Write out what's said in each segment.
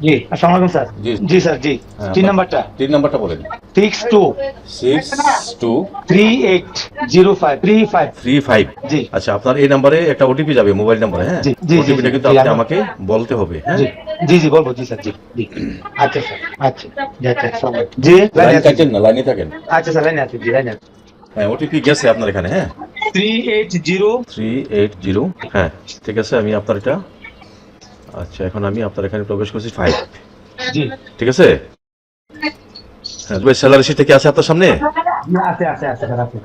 জি। আসসালামু আলাইকুম স্যার। জি। জি। স্যার জি। হ্যাঁ, তিন নাম্বারটা। তিন নাম্বারটা বলেন। Six two six two three eight zero five three five three five জি। আচ্ছা আপনার এই নাম্বারে একটা ওটিপি যাবে মোবাইল নাম্বারে হ্যাঁ? জি, ওটিপিটা কিন্তু আপনি আমাকে বলতে হবে হ্যাঁ? জি জি বলব জি স্যার জি জি। আচ্ছা স্যার আচ্ছা। জি আচ্ছা জি লাইনে আছি না লাইনে থাকেন। আচ্ছা স্যার লাইনে আছি জি লাইনে আছি হ্যাঁ ওটিপি গেছে আপনার এখানে হ্যাঁ? Three eight zero three eight zero হ্যাঁ ঠিক আছে আমি আপনার এটা আচ্ছা এখন আমি আপনার এখানে প্রবেশ করছি ফাইভ জি। ঠিক আছে? হ্যাঁ তবে স্যালারি শিটে কি আছে আপনার সামনে? আছে আছে আছে আছে।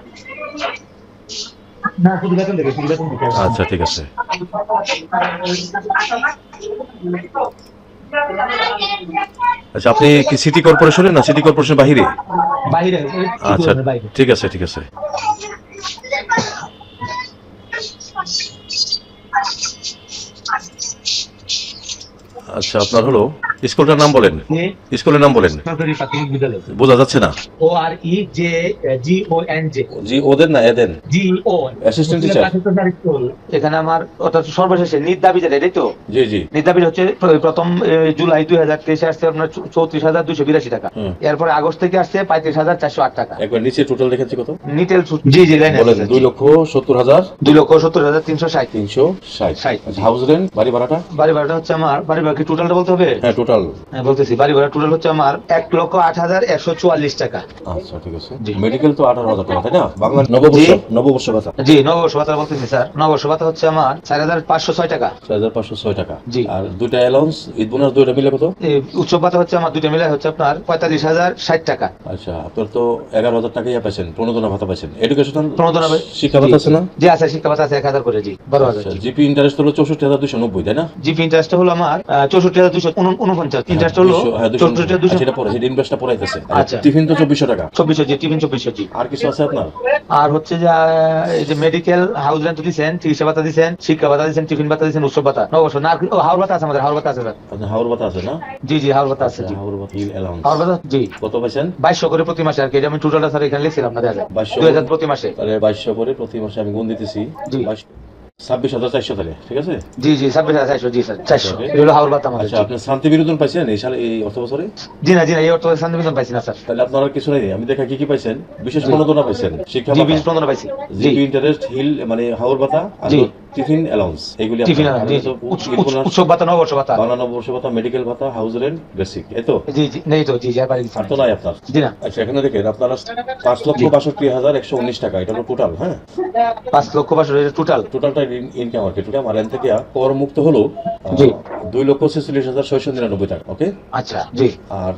আচ্ছা ঠিক আছে। আচ্ছা আপনি কি সিটি কর্পোরেশনের না সিটি কর্পোরেশন বাহিরে? আচ্ছা ঠিক আছে ঠিক আছে। আচ্ছা আপনার হলো? স্কুলটার নাম বলেন। স্কুলের নাম বলেন। সরকারি প্রাথমিক বিদ্যালয়। বোঝা যাচ্ছে না। O R E J G O N J. জি ওদের না এদের? জি ও। Assistant teacher? এখানে আমার অর্থাৎ সর্বশেষে নিট দাবি যেটা এটাই তো? জি জি। নিট দাবি হচ্ছে প্রথম জুলাই দুই হাজার তেইশে আসছে আপনার চৌত্রিশ হাজার দুশো বিরাশি টাকা। এরপরে আগস্ট থেকে আসছে পঁয়ত্রিশ হাজার চারশো আট টাকা। একবার নিচে টোটাল দেখেছি কত? নিটেল জি জি লাইন বলেন দুই লক্ষ সত্তর হাজার দুই লক্ষ সত্তর হাজার তিনশো ষাট। তিনশো ষাট। ষাট। আচ্ছা হাউস রেন্ট বাড়ি ভাড়াটা? বাড়ি ভাড়াটা হচ্ছে আমার বাড়ি ভাড়া কি টোটালটা বলতে হবে? হ্যাঁ টোটাল হ্যাঁ বলতেছি বাড়ি ভাড়া টোটাল হচ্ছে আমার এক লক্ষ আট হাজার একশো চুয়াল্লিশ টাকা। আচ্ছা ঠিক আছে। মেডিকেল তো আঠারো হাজার টাকা তাই না? বাংলা নববর্ষ নববর্ষ ভাতা। জি নববর্ষ ভাতা বলতেছি স্যার। নববর্ষ ভাতা হচ্ছে আমার চার হাজার পাঁচশো ছয় টাকা। ছয় হাজার পাঁচশো ছয় টাকা। জি। আর দুইটা অ্যালাউন্স ঈদ বোনাস দুইটা মিলে কত? উৎসব ভাতা হচ্ছে আমার দুইটা মিলে হচ্ছে আপনার পঁয়তাল্লিশ হাজার ষাট টাকা। আচ্ছা আপনার তো এগারো হাজার টাকা ইয়ে পাইছেন প্রণোদনা ভাতা পাইছেন। এডুকেশন প্রণোদনা শিক্ষা ভাতা আছে না? জি আছে শিক্ষা ভাতা আছে এক হাজার করে জি বারো হাজার আচ্ছা জিপি ইন্টারেস্ট হলো চৌষট্টি হাজার দুশো নব্বই তাই না? জিপি ইন্টারেস্ট হলো আমার চৌষট্টি হাজার দুশো উনপঞ্চাশ ইন্টারেস্ট হলো দুশো- দুশো- চৌষট্টি হাজার দুশো। এটা পরে হেড ইনভেস্টটা পড়াইতেছে। আচ্ছা। টিফিন তো চব্বিশশো টাকা। চব্বিশশো জি টিফিন চব্বিশশো জি। আর কিছু আছে আপনার? আর হচ্ছে যে এই যে মেডিকেল হাউস রেন্ট দিচ্ছেন চিকিৎসা ভাতা দিচ্ছেন শিক্ষা ভাতা দিচ্ছেন টিফিন ভাতা দিচ্ছেন উৎসব ভাতা। নববর্ষ না হাওড় ভাতা আছে আমাদের হাওড় ভাতা আছে হাওড় ভাতা আছে না? জি জি হাওড় ভাতা আছে জি। হাওড় ভাতা অ্যালাউন্স হাওড় ভাতা জি। কত পাইছেন? বাইশশো করে প্রতি মাসে আর কি এটা আমি টোটালটা স্যার এখানে লিখছিলাম না দুই হাজার প্রতি মাসে। বাইশশো করে প্রতি মাসে আমি গুণ দিতেছি। জি। ছাব্বিশ হাজার চারশো তাহলে ঠিক আছে? জি জি ছাব্বিশ হাজার চারশো জি স্যার চারশো। এটা হাওড় ভাতা আমাদের আচ্ছা আপনি শান্তি বিনোদন পাইছেন এই সালে এই অর্থ বছরে? জি না জি না এই অর্থ শান্তি বিনোদন পাইছি না স্যার। তাহলে আপনার আর কিছু নেই আমি দেখা কি কি পাইছেন? বিশেষ প্রণোদনা পাইছেন শিক্ষা জি ভাতা পাইছি। জি। ইন্টারেস্ট হিল মানে হাওড় ভাতা আর। টিফিন অ্যালাউন্স এগুলি টিফিন উৎসব ভাতা নববর্ষ ভাতা। নববর্ষ ভাতা মেডিকেল ভাতা হাউস রেন্ট বেসিক এই তো? জি জি নেই তো জি জি আর তো নাই আপনার? জি না। আচ্ছা এখানে দেখেন আপনারা পাঁচ লক্ষ বাষট্টি হাজার একশো উনিশ টাকা এটা হলো টোটাল হ্যাঁ? পাঁচ লক্ষ এটা টোটাল টোটালটা ইনকাম আর কি টোটাল আর এন থেকে কর মুক্ত হলো জি। দুই লক্ষ ছেচল্লিশ হাজার ছয়শো নিরানব্বই টাকা ওকে আচ্ছা জি। আর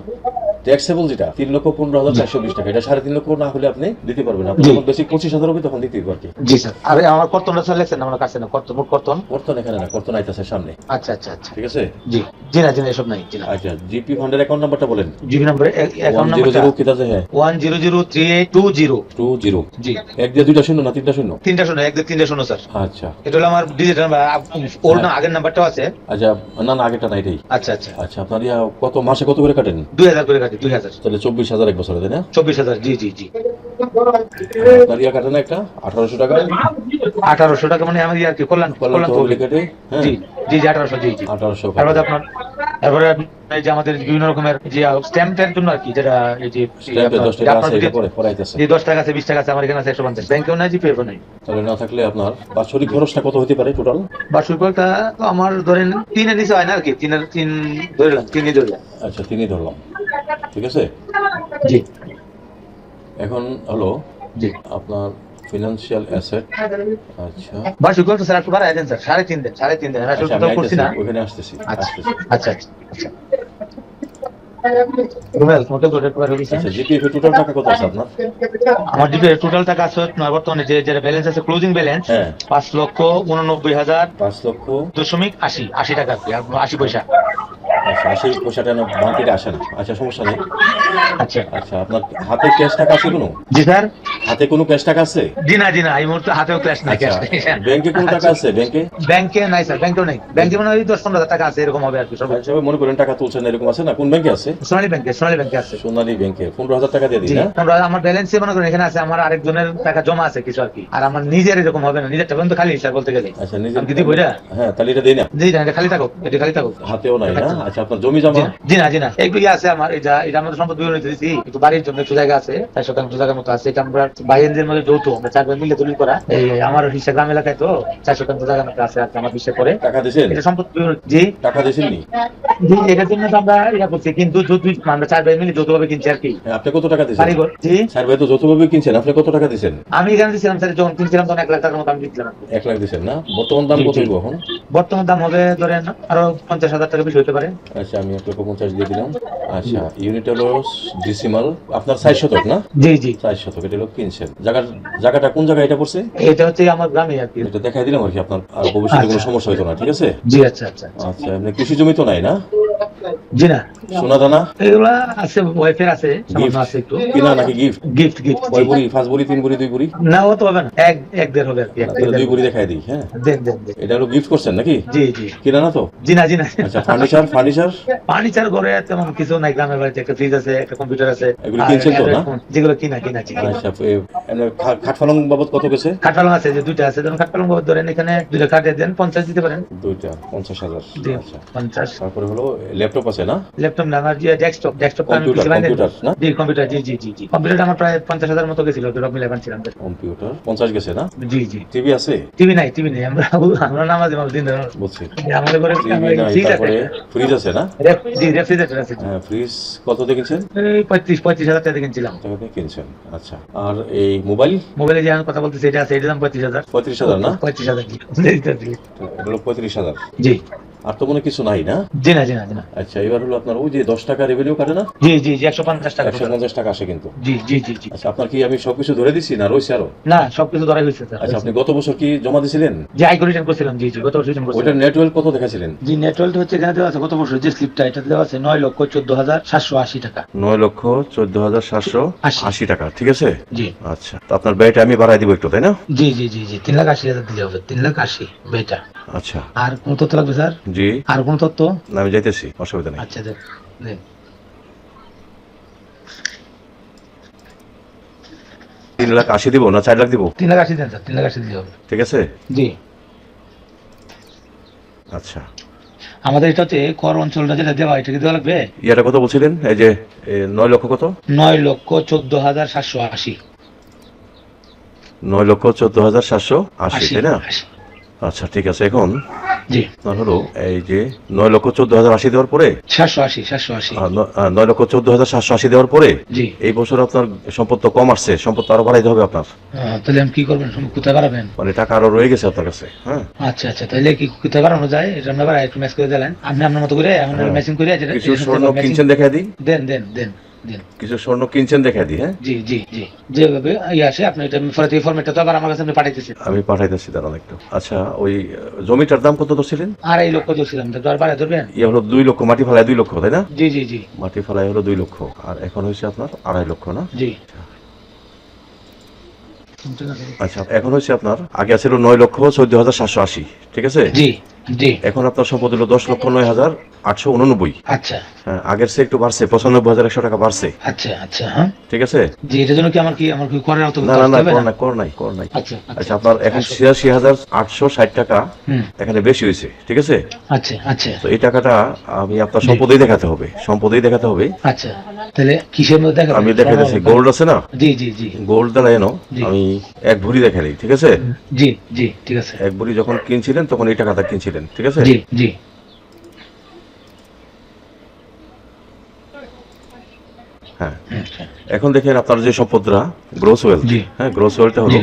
ট্যাক্সেবল যেটা তিন লক্ষ পনেরো হাজার চারশো বিশ টাকা। এটা সাড়ে তিন লক্ষ না হলে আপনি দিতে পারবেন আপনি যখন বেশি পঁচিশ হাজার হবে তখন দিতে কি। জি স্যার। আর আমার কর্তনটা স্যার লেখছেন আমার কাছে না। কর্তন কর্তন? কর্তন এখানে না কর্তন আইতেছে সামনে। আচ্ছা আচ্ছা আচ্ছা। ঠিক আছে? জি। জি না জি না এসব নাই জি না। আচ্ছা জিপি ফান্ডের অ্যাকাউন্ট নাম্বারটা বলেন। জিবি নম্বর অ্যাকাউন্ট কি আছে হ্যাঁ। One zero zero three eight two zero. Two zero. জি। এক দিয়ে দুইটা শূন্য না তিনটা শূন্য? তিনটা শোনো এক দুই তিনটা শোনো স্যার। আচ্ছা। এটা হলো আমার ডিজিটাল নাম্বার ওর না আগের নাম্বারটাও আছে। আচ্ছা না না আগেরটা না এটাই। আচ্ছা আচ্ছা। আচ্ছা আপনার কত মাসে কত করে কাটেন? দুই হাজার করে দুই হাজার। তাহলে চব্বিশ হাজার এক বছরে তাই না? চব্বিশ হাজার জি জি জি। আপনার ইয়া কাটে না একটা আঠারোশো টাকা। আঠারোশো টাকা মানে আমি আর কি কল্যাণ। কেটে হ্যাঁ। জি জি জি আঠারোশো জি জি। আঠারোশো তারপরে আপনার তারপরে এই যে আমাদের বিভিন্ন রকমের যে স্ট্যাম্পের জন্য আর কি যেটা এই যে দশ টাকা আছে বিশ টাকা আছে আমার এখানে আছে একশো পঞ্চাশ। ব্যাংকেও নাই নাই। তাহলে না থাকলে আপনার বাৎসরিক খরচটা কত হতে পারে টোটাল কয়েকটা তো আমার ধরেন তিনের নিচে হয় না আর কি তিনের তিন ধরলাম তিনই ধরলাম আচ্ছা তিনই ধরলাম। ঠিক আছে? জি। এখন হলো জি। আপনার ফিনান্সিয়াল অ্যাসেট আচ্ছা। স্যার একটু বাড়াই দেন স্যার। সাড়ে তিন দেন সাড়ে তিন দেন। আচ্ছা করছি না। ওখানে আসতেছি আচ্ছা আচ্ছা আচ্ছা আচ্ছা। রুমেল করে বাড়িয়ে দিচ্ছেন। আচ্ছা টোটাল টাকা কত আছে আপনার? আমার জিপে টোটাল টাকা আছে বর্তমানে যে যেটা ব্যালেন্স আছে ক্লোজিং ব্যালেন্স পাঁচ লক্ষ উননব্বই হাজার পাঁচ লক্ষ দশমিক আশি আশি টাকা আশি পয়সা। আচ্ছা আশি পয়সাটা বাকিটা আসে না। আচ্ছা সমস্যা নেই। আচ্ছা। আচ্ছা আপনার হাতে ক্যাশ টাকা আছে কোনো? জি স্যার। হাতে কোনো ক্যাশ টাকা আছে? জি না জি না এই মুহূর্তে হাতেও ক্যাশ নাই আচ্ছা ক্যাশ ব্যাংকে কোনো টাকা আছে? ব্যাংকে ব্যাংকে নাই স্যার ব্যাংকেও নাই। ব্যাংকে মনে হয় দশ পনেরো হাজার টাকা আছে এরকম হবে আর কি সব। হিসাবে মনে করেন টাকা তুলছেন এরকম আছে না? কোন ব্যাংকে আছে? সোনালী ব্যাংকে সোনালী ব্যাংকে আছে। সোনালী ব্যাংকে পনেরো হাজার টাকা দিয়ে দিই না? আমরা আমার ব্যালেন্সে মনে করেন এখানে আছে আমার আরেকজনের টাকা জমা আছে কিছু আর কি। আর আমার নিজের এরকম হবে না নিজেরটা পর্যন্ত খালি স্যার বলতে গেলে। আচ্ছা নিজে আমি কি হ্যাঁ তাহলে এটা দিই না। জি না এটা খালি থাকুক এটা খালি থাকুক। হাতেও নাই না? আচ্ছা আপনার জমি জি জমা না, জি না জি না এক বিঘা আছে আমার এটা এটা আমাদের সম্পদ বিবরণী দিয়েছি একটু বাড়ির জন্য একটু জায়গা আছে চার শতাংশ জায়গার মতো আছে এটা আমরা বাইরের মধ্যে যৌথ আমরা চার ভাই মিলে দলিল করা। এই আমার গ্রাম এলাকায় তো চার শতাংশ জায়গার মতো আছে আমার বিষয় করে। টাকা দিয়েছেন? এটা সম্পদ বিবরণী জি। টাকা দিয়েছেন নি জি এটার জন্য তো আমরা ইয়া করছি কিন্তু আমরা চার ভাই মিলে যৌথভাবে কিনছি আর কি। হ্যাঁ, আপনি কত টাকা দিয়েছেন? কারিগর জি। স্যার ভাই তো যৌথভাবে কিনছেন আপনি কত টাকা দিয়েছেন? আমি এখানে দিয়েছিলাম স্যার যখন কিনছিলাম তখন এক লাখ টাকার মতো আমি এক লাখ দিয়েছেন না? বর্তমান দাম কত এখন? বর্তমান দাম হবে ধরেন আরও পঞ্চাশ হাজার টাকা বেশি হতে পারে। আচ্ছা আমি এক লক্ষ পঞ্চাশ দিয়ে দিলাম। আচ্ছা ইউনিট হলো ডিসিমাল আপনার সাইজ শতক না? জি জি। শতক এটা হলো কিনছেন। জায়গা জায়গাটা কোন জায়গায় এটা পড়ছে? এটা হচ্ছে আমার গ্রামে আর কি। এটা দেখাই দিলাম আর কি আপনার আর ভবিষ্যতে কোনো আচ্ছা। সমস্যা হইতো না ঠিক আছে? জি আচ্ছা আচ্ছা। আচ্ছা এমনি কৃষি জমি তো নাই না? জি না। সোনা দানা? এগুলা আছে ওয়াইফের আছে সামান্য আছে একটু। কিনা নাকি গিফট গিফট গিফট কয় বুড়ি পাঁচ বুড়ি তিন বুড়ি দুই বুড়ি না ও তো হবে না। এক এক দেড় হবে আর কি দুই বুড়ি দেখাই দিই হ্যাঁ? দেন দেন দেন। এটা হলো গিফট করছেন নাকি? জি জি। কিনা না তো? জি না জি না আচ্ছা ফার্নিচার ফার্নিচার ফার্নিচার ঘরে তেমন কিছু নাই গ্রামের বাড়িতে একটা ফ্রিজ আছে একটা কম্পিউটার আছে। এগুলো কিনছেন তো, না? যেগুলো কিনা কিনা কিনা। আচ্ছা খাট ফালং বাবদ কত গেছে? খাটপালং আছে যে দুইটা আছে ধরুন খাটপালং বাবদ ধরেন এখানে দুইটা খাটে দেন পঞ্চাশ দিতে পারেন। দুইটা পঞ্চাশ হাজার। আচ্ছা। পঞ্চাশ। তারপরে হলো ল্যাপটপ আছে না? ল্যাপটপ না আমার ডেস্কটপ ডেস্কটপ আমি বানিয়ে- কম্পিউটার না? জি কম্পিউটার জি জি জি জি। কম্পিউটার আমার প্রায় পঞ্চাশ হাজার মতো গেছিল সব মিলে বানছিলাম কম্পিউটার পঞ্চাশ গেছে না? জি জি। টিভি আছে? টিভি নাই টিভি নেই। আমরা আমরা নামাজে মাল দিন ধরে। বুঝছি। আমাদের ঘরে ফ্রিজ আছে। ফ্রিজ আছে না? জি রেফ্রিজারেটর আছে। হ্যাঁ ফ্রিজ কত দিয়ে কিনছেন? এই পঁয়ত্রিশ পঁয়ত্রিশ হাজার টাকা দিয়ে কিনছিলাম। টাকা দিয়ে কিনছেন আচ্ছা। আর এই মোবাইল মোবাইলে যে আমি কথা বলতেছি এটা আছে এটার দাম পঁয়ত্রিশ হাজার। পঁয়ত্রিশ হাজার না? পঁয়ত্রিশ হাজার। জি এটা হলো পঁয়ত্রিশ হাজার। জি। আর তো মনে কিছু নাই না? জি না জি না জি না। আচ্ছা এবার হলো আপনার ওই যে দশ টাকা রেভিনিউ কাটে না? জি জি জি একশো পঞ্চাশ টাকা একশো পঞ্চাশ টাকা আসে কিন্তু। জি জি জি জি। আচ্ছা আপনার কি আমি সবকিছু ধরে দিছি না রয়েছে আরও? না সবকিছু ধরাই হয়েছে স্যার। আচ্ছা আপনি গত বছর কি জমা যে আইকো রিটার্ন করছিলাম। জি জি গত বছর রিটার্ন নেটওয়ার্ক কত দেখাছিলেন? জি নেটওয়ার্ক হচ্ছে এখানে দেওয়া আছে গত বছর যে স্লিপটা এটা দেওয়া আছে নয় লক্ষ চোদ্দ হাজার সাতশো আশি টাকা। নয় লক্ষ চোদ্দ হাজার সাতশো আশি। টাকা ঠিক আছে? জি। আচ্ছা তো আপনার ব্যয়টা আমি বাড়াই দিব একটু তাই না? জি জি জি জি তিন লাখ আশি হাজার দিলে হবে তিন লাখ আশি বেটা আচ্ছা। আর কোন তথ্য লাগবে স্যার? জি। আর কোন তথ্য না, আমি যাইতেছি অসুবিধা নেই। আচ্ছা দেখ তিন লাখ আশি দিব না চার লাখ দিব? তিন লাখ আশি দেন স্যার তিন লাখ আশি দিলে হবে। ঠিক আছে? জি। আচ্ছা। আমাদের এটা হচ্ছে কর অঞ্চলটা যেটা দেওয়া এটা কি দেওয়া লাগবে? ইয়াটা কত বলছিলেন? এই যে নয় লক্ষ কত? নয় লক্ষ চোদ্দ হাজার সাতশো আশি। নয় লক্ষ চোদ্দ হাজার সাতশো আশি তাই না? আচ্ছা ঠিক আছে এখন জি। আপনার হলো এই যে নয় লক্ষ চোদ্দ হাজার আশি দেওয়ার পরে? সাতশো আশি সাতশো আশি। আহ, ন- আহ, নয় লক্ষ চোদ্দ হাজার সাতশো আশি দেওয়ার পরে জি। এই বছর আপনার সম্পদ তো কম আসছে সম্পদ তো আরও বাড়াইতে হবে আপনার। আহ, তাহলে আমি কি করবেন? কোথায় বাড়াবেন? মানে টাকা আরও রয়ে গেছে আপনার কাছে হ্যাঁ? আচ্ছা আচ্ছা তাহলে কি কোথায় বাড়ানো যায়? এটা আমরা একটু ম্যাচ করে দিলেন আপনি আপনার মতো করে এখন হ্যাঁ। ম্যাচিং করে যেটা কিছু যেটা স্বর্ণ matching- কিনছেন দেখা দিই। দেন দেন দেন। কিছু স্বর্ণ কিনছেন দেখা দিই হ্যাঁ? জি জি জি। যেভাবে ইয়ে আসে আপনি এটা ফলে এই তো আবার আমার কাছে আপনি পাঠাইতেছেন। আমি পাঠাইতেছি দাঁড়ান একটু। আচ্ছা ওই জমিটার দাম কত ধরছিলেন? আর এই লক্ষ্য ধরছিলাম তো আর বাড়াই ধরবেন? ইয়ে হলো দুই লক্ষ মাটি ফেলায় দুই লক্ষ তাই না? জি জি জি। মাটি ফেলায় হলো দুই লক্ষ আর এখন হয়েছে আপনার আড়াই লক্ষ না? জি। আচ্ছা এখন হচ্ছে আপনার আগে ছিল নয় লক্ষ চোদ্দ হাজার সাতশো আশি ঠিক আছে? জি। এখন আপনার সম্পদ হলো দশ লক্ষ নয় হাজার আটশো উননব্বই। আচ্ছা। হ্যাঁ, আগের সে একটু বাড়ছে পঁচানব্বই হাজার একশো টাকা বাড়ছে। আচ্ছা আচ্ছা হ্যাঁ। ঠিক আছে? জি এটার জন্য কি আমার কি আমার কি করার না না না কর নাই কর নাই কর নাই। আচ্ছা আচ্ছা। আপনার এখন ছিয়াশি হাজার আটশো ষাট টাকা এখানে বেশি হয়েছে ঠিক আছে? আচ্ছা আচ্ছা। তো এই টাকাটা আমি আপনার সম্পদেই দেখাতে হবে সম্পদেই দেখাতে হবে। আচ্ছা তাহলে কিসের মধ্যে দেখা আমি দেখা দিচ্ছি গোল্ড আছে না? জি জি জি। গোল্ড দ্বারা এনো আমি এক ভরি দেখালি ঠিক আছে? জি জি ঠিক আছে। এক ভরি যখন কিনছিলেন তখন এই টাকাটা কিনছিলেন। ঠিক আছে? জি জি। হ্যাঁ। আচ্ছা। এখন দেখেন আপনার যে সম্পদরা গ্রোস ওয়েলথ হ্যাঁ গ্রোস ওয়েলথটা জি হলো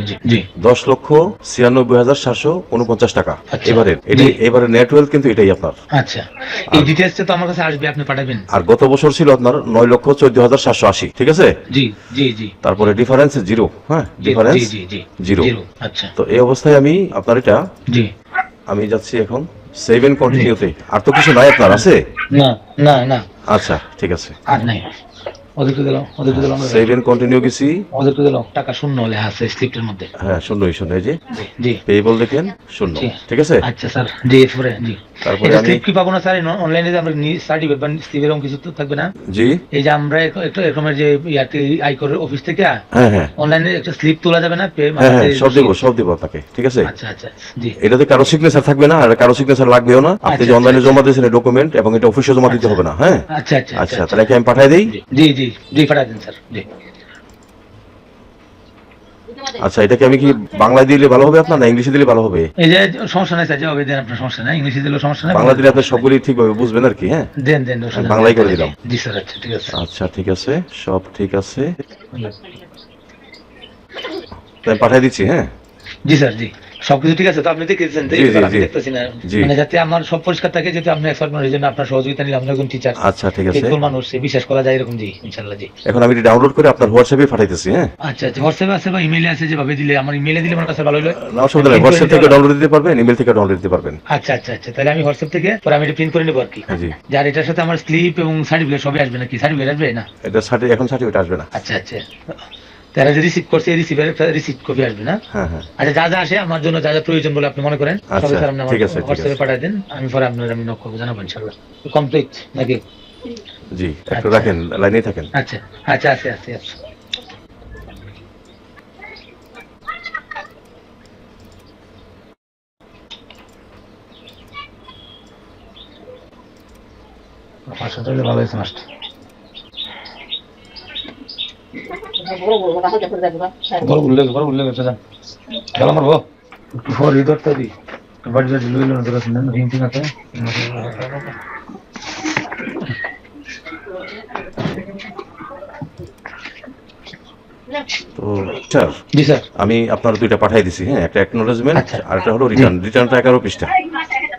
দশ লক্ষ ছিয়ানব্বই হাজার সাতশো উনপঞ্চাশ টাকা। আচ্ছা। এবারে এটি এবারে নেট ওয়েলথ কিন্তু এটাই আপনার। আচ্ছা। এই ডিটেলসটা তো আমার কাছে আসবে আপনি পাঠাবেন। আর গত বছর ছিল আপনার নয় লক্ষ চোদ্দ হাজার সাতশো আশি ঠিক আছে? জি জি জি। তারপরে ডিফারেন্স জিরো হ্যাঁ? ডিফারেন্স জিরো জিরো আচ্ছা। তো এই অবস্থায় আমি আপনার এটা জি। আমি যাচ্ছি এখন। সেভেন কন্টিনিউতে আর তো কিছু নাই আপনার আছে? না না না। আচ্ছা ঠিক আছে। আর নাই। দিলাম দিলাম। সেভেন কন্টিনিউ গেছি। দিলাম। টাকা শূন্য লেখা আছে স্ক্রিপ্টের মধ্যে। হ্যাঁ শূন্যই শূন্য এই যে। জি পেয়েবল দেখেন শূন্য। ঠিক আছে? আচ্ছা স্যার। জি জি। তারপরে আমি স্লিপ কি পাবো না স্যার? অনলাইনে যে আমরা সার্টিফিকেট বা স্লিপ এরকম কিছু তো থাকবে না? জি। এই যে আমরা একটা এরকমের যে ইয়াতে অফিস থেকে হ্যাঁ হ্যাঁ। অনলাইনে একটা স্লিপ তোলা যাবে না? হ্যাঁ হ্যাঁ সব দিব সব দিব আপনাকে ঠিক আছে? আচ্ছা আচ্ছা জি। এটাতে কারও সিগনেচার থাকবে না আর কারও সিগনেচার লাগবেও না। আপনি আচ্ছা, যে অনলাইনে আচ্ছা। জমা দিয়েছেন ডকুমেন্ট এবং এটা অফিসে জমা দিতে হবে না হ্যাঁ? আচ্ছা আচ্ছা আচ্ছা তাহলে কি আমি পাঠিয়ে দিই? জি জি জি পাঠা দিন স্যার। জি। আচ্ছা এটাকে আমি কি বাংলায় দিলে ভালো হবে আপনার না ইংলিশে দিলে ভালো হবে? এই যে সমস্যা নাই স্যার জবাবে দেন আপনার সমস্যা নাই। ইংলিশে দিলে সমস্যা নাই বাংলা দিলে আপনি সবগুলি ঠিকভাবে বুঝবেন আর কি হ্যাঁ? দেন দেন বাংলায় বাংলাই করে দিলাম। জি স্যার আচ্ছা ঠিক আছে। আচ্ছা ঠিক আছে সব ঠিক আছে। তাই পাঠিয়ে দিচ্ছি হ্যাঁ? জি স্যার জি। সবকিছু ঠিক আছে তো আপনি দেখেছেন আমি দেখতেছি না। মানে যাতে আমার সব পরিষ্কার থাকে যাতে আপনি এক্সপার্ট মানুষ জন্য আপনার সহযোগিতা নিলাম একজন টিচার আচ্ছা ঠিক আছে। ফেকফুল মানুষ বিশ্বাস করা যায় এরকম জি ইনশাল্লাহ জি। এখন আমি এটা ডাউনলোড করে আপনার হোয়াটসঅ্যাপে পাঠাইতেছি হ্যাঁ? আচ্ছা আচ্ছা হোয়াটসঅ্যাপে আছে বা ইমেইলে আছে যেভাবে দিলে আমার ইমেইলে দিলে আমার কাছে ভালো হলো না অসুবিধা নেই হোয়াটসঅ্যাপ থেকে ডাউনলোড দিতে পারবেন ইমেল থেকে ডাউনলোড দিতে পারবেন। আচ্ছা আচ্ছা আচ্ছা তাহলে আমি হোয়াটসঅ্যাপ থেকে পরে আমি এটা প্রিন্ট করে নেব আর কি। হ্যাঁ জি। যার এটার সাথে আমার স্লিপ এবং সার্টিফিকেট সবই আসবে নাকি? সার্টিফিকেট আসবে না? এটা সার্টি এখন সার্টিফিকেট আসবে না। আচ্ছা আচ্ছা। তারা যে রিসিভ করছে এই রিসিভের একটা রিসিভ কপি আসবে না? হ্যাঁ হ্যাঁ। আচ্ছা যা যা আসে আমার জন্য যা যা প্রয়োজন বলে আপনি মনে করেন আচ্ছা, সবই স্যার আপনি আমার হোয়াটসঅ্যাপে। পাঠিয়ে দেন আমি পরে আপনার আমি নক করব জানাব ইনশাল্লাহ কমপ্লিট নাকি? জি একটু আচ্ছা। রাখেন লাইনেই থাকেন। আচ্ছা আচ্ছা আছে আছে আছে। পাঁচশো টাকা ভালো হয়েছে মাস্টার। বড় উল্লেখ বড় উল্লেখ আছে যান চলো আমার বউ ফোর হৃদয়টা দি বাড়ি বাড়ি লইল না তোরা শুনেন রিং টিং আছে তো স্যার জি স্যার আমি আপনার দুইটা পাঠিয়ে দিছি হ্যাঁ? একটা অ্যাকনোলেজমেন্ট আচ্ছা। আর একটা হলো রিটার্ন রিটার্নটা এগারো পৃষ্ঠা।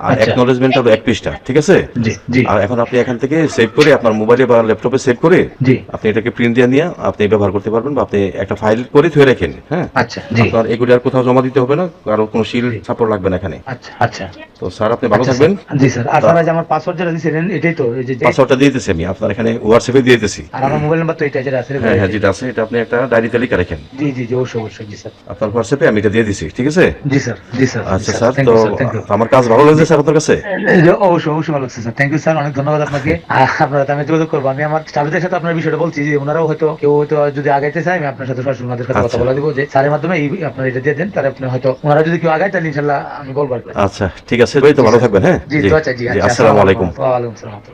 আর আচ্ছা। অ্যাকনোলেজমেন্ট হলো এক পৃষ্ঠা ঠিক আছে? আর এখন আপনি এখান থেকে সেভ করে আপনার মোবাইলে বা ল্যাপটপে সেভ করে আপনি এটাকে প্রিন্ট দিয়ে নিয়ে আপনি ব্যবহার করতে পারবেন বা আপনি একটা ফাইল করে ধরে রাখেন হ্যাঁ? আচ্ছা আপনার এগুলি আর কোথাও জমা দিতে হবে না কারও কোনো শিল সাপোর্ট লাগবে না এখানে। আচ্ছা আচ্ছা। তো স্যার আপনি ভালো থাকবেন। জি স্যার। আর স্যার আজ আমার পাসওয়ার্ড যেটা দিয়েছিলেন এটাই তো এই যে যে- পাসওয়ার্ডটা দিয়ে দিতেছি আমি। আপনার এখানে হোয়াটসঅ্যাপে দিয়ে দিতেছি। আর আমার মোবাইল নাম্বার তো এটা যেটা আছে হ্যাঁ হ্যাঁ যেটা আছে এটা আপনি একটা ডায়েরিতে লিখে রাখেন। জি জি জি অবশ্যই অবশ্যই জি স্যার। আপনার হোয়াটসঅ্যাপে আমি এটা দিয়ে দিছি ঠিক আছে? জি স্যার জি স্যার আচ্ছা স্যার। তো আমার কাজ ভালো লাগছে স্যার আপনার কাছে? অবশ্যই অবশ্যই ভালো লাগছে স্যার। থ্যাংক ইউ স্যার অনেক ধন্যবাদ আপনাকে। আপনার আমি যোগাযোগ করব। আমি আমার স্টাফদের সাথে আপনার বিষয়টা বলছি যে ওনারাও হয়তো কেউ হয়তো যদি আগাইতে চায় আমি আপনার সাথে সরাসরি ওনাদের সাথে কথা আচ্ছা। বলে দিব যে স্যারের মাধ্যমে এই আপনার এটা দিয়ে দেন তাহলে আপনি হয়তো ওনারা যদি কেউ আগায় তাহলে ইনশাল্লাহ আমি বলব আচ্ছা ঠিক আছে। ভাই তো ভালো থাকবেন হ্যাঁ? জি আচ্ছা জি জি আচ্ছা আসসালামু আলাইকুম। ওয়ালাইকুম আসসালাম।